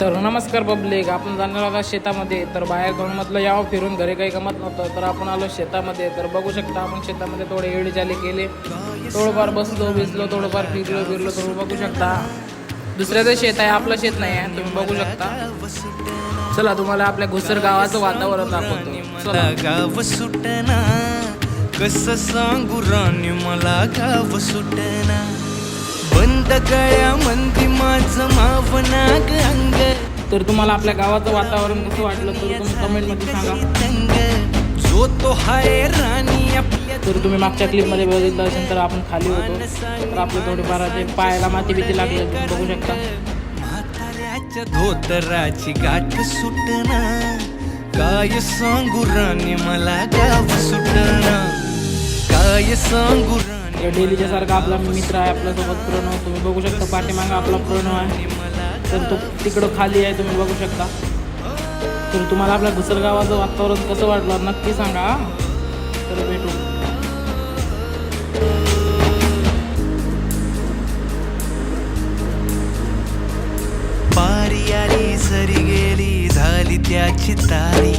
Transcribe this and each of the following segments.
तर नमस्कार पब्लिक आपण जाणार आहोत शेतामध्ये. तर बाहेर जाऊन म्हटलं यावं फिरून घरी काही गमत नव्हतं. तर आपण आलो शेतामध्ये. तर बघू शकता आपण शेतामध्ये थोडे एडी झाले केले. थोडंफार बसलो बिसलो थोडंफार फिरलो फिरलो थोडं बघू शकता. दुसऱ्याचं शेत आहे आपलं शेत नाही आहे तुम्ही बघू शकता. चला तुम्हाला आपल्या घुसर गावाचं वातावरण दाखवतो. गाव सुटना कस सांगू राणी मला गाव सुटना. बंद गळ्या मंदी माझं मावना अंग. तर तुम्हाला आपल्या गावाचं वातावरण कसं वाटलं तर तुम्ही कमेंटमध्ये सांगा. जो तो हाय राणी आपल्या तर तुम्ही मागच्या क्लिपमध्ये बघितलं असेल तर आपण खाली होतो. तर आपले थोडेफार असे पायाला माती बिती लागले बघू शकता. म्हाताऱ्याच्या धोतराची गाठ सुटना काय सांगू राणी मला गाव सुटना काय सांगू राणी? डेलीच्या सारखा आपला मित्र आहे आपल्यासोबत प्रणव तुम्ही बघू शकता पाठीमागे आपला प्रणव आहे. तर तो तिकडं खाली आहे तुम्ही बघू शकता. तर तुम्हाला आपल्या घुसरगावाचं वातावरण कसं वाटलं नक्की सांगा तर भेटू. पारी सरी गेली झाली त्याची तारी.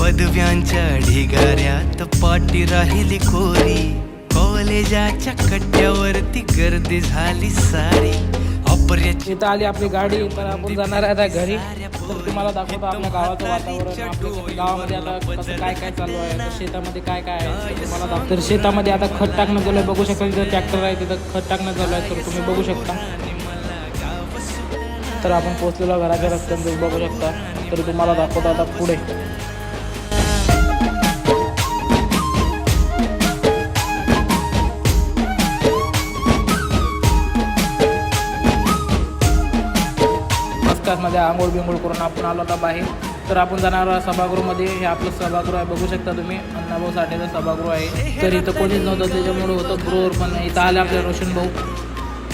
पदव्यांच्या ढिगाऱ्यात पाटी राहिली खोरी. कॉलेजाच्या कट्ट्यावरती गर्दी झाली सारी. इथं आली आपली गाडी तर आपण जाणार आहे आता घरी. तर तुम्हाला दाखवतो आपल्या गावाचं वातावरण. आपल्या गावामध्ये आता कसं काय काय चालू आहे? शेतामध्ये काय काय आहे? तुम्हाला दाख- तर शेतामध्ये आता खत टाकणं चालू आहे. बघू शकता तिथं ट्रॅक्टर आहे तिथं खत टाकणं चालू आहे. तर तुम्ही बघू शकता. तर आपण पोहोचलेलो घराच्या रस्त्याने तुम्ही बघू शकता. तर तुम्हाला दाखवतो आता पुढे. मध्ये आंघोळ बिंघोळ करून आपण आलो आता बाहेर. तर आपण जाणार आहोत सभागृहामध्ये. हे आपलं सभागृह आहे. बघू शकता तुम्ही अण्णाभाऊ साठेचं सभागृह आहे. तर इथं कोणीच नव्हतं. त्याच्यामुळे होतं ग्रोवर पण इथं आले आपले रोशन भाऊ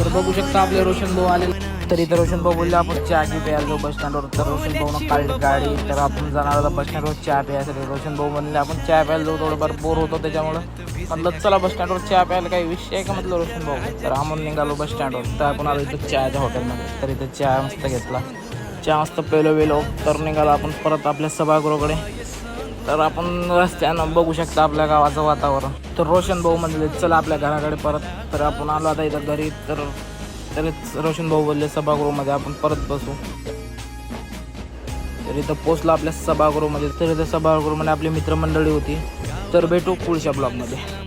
तर बघू शकता आपले रोशन भाऊ आले. तर इथं रोशन भाऊ बोलले आपण चहा घे प्यायला जाऊ बस स्टँडवर तर रोशन भाऊ काढली गाडी तर आपण जाणार बस स्टँडवर चहा प्यायसाठी. रोशन भाऊ म्हणले आपण चहा प्यायला जाऊ थोडंफार बोर होतो त्याच्यामुळं. म्हटलं चला बस स्टँडवर चहा प्यायला काही विषय आहे का? म्हटलं रोशन भाऊ. तर आम्ही निघालो बस स्टँडवर तर आपण आलो इथं चहाच्या हॉटेलमध्ये तर इथं चहा मस्त घेतला. चहा मस्त पेलो वेलो तर निघालो आपण परत आपल्या सभागृहाकडे. तर आपण रस्त्यानं बघू शकता आपल्या गावाचं वातावरण. तर रोशन भाऊ म्हणले चला आपल्या घराकडे परत. तर आपण आलो आता इथं घरी. तर तरीच रोशन भाऊ बोलले सभागृहामध्ये आपण परत बसू. तर इथं पोचलो आपल्या सभागृहामध्ये. तर इथं सभागृहामध्ये आपली मित्रमंडळी होती. तर भेटू पुढच्या ब्लॉगमध्ये.